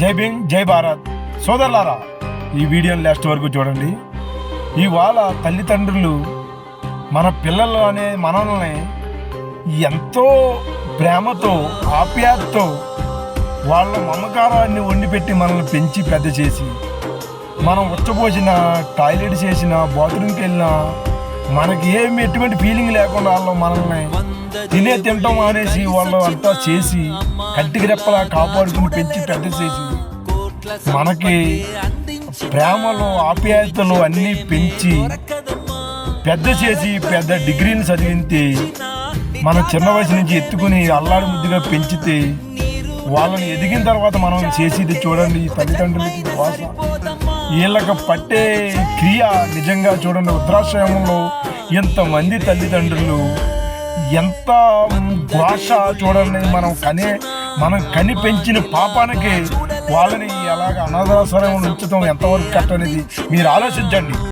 జై భీమ్ జై భారత్. సోదరులారా ఈ వీడియోని లాస్ట్ వరకు చూడండి. ఇవాళ తల్లిదండ్రులు మన పిల్లలు అనే మనల్ని ఎంతో ప్రేమతో ఆప్యాయతతో వాళ్ళ మమకారాన్ని వండిపెట్టి మనల్ని పెంచి పెద్ద చేసి మనం ఉచ్చపోసిన టాయిలెట్ చేసిన బాత్రూమ్కి వెళ్ళినా మనకి ఏమి ఎటువంటి ఫీలింగ్ లేకుండా వాళ్ళు మనల్ని తినే తింటాం అనేసి వాళ్ళు అంతా చేసి కంటికి రెప్పలా కాపాడుకుని పెంచి పెద్ద చేసి మనకి ప్రేమలు ఆప్యాయతలు అన్నీ పెంచి పెద్ద చేసి పెద్ద డిగ్రీని చదివితే మన చిన్న వయసు నుంచి ఎత్తుకుని అల్లాడి ముద్దుగా పెంచితే వాళ్ళని ఎదిగిన తర్వాత మనం చేసేది చూడండి తల్లిదండ్రులకి వీళ్ళకి పట్టే క్రియ నిజంగా చూడండి. వృద్ధాశ్రమంలో ఎంతమంది తల్లిదండ్రులు ఎంత భాష చూడండి మనం కని మనం కని పెంచిన పాపానికి వాళ్ళని ఎలాగ అనాథాశ్రమం ఉంచడం ఎంతవరకు కట్టనేది మీరు ఆలోచించండి.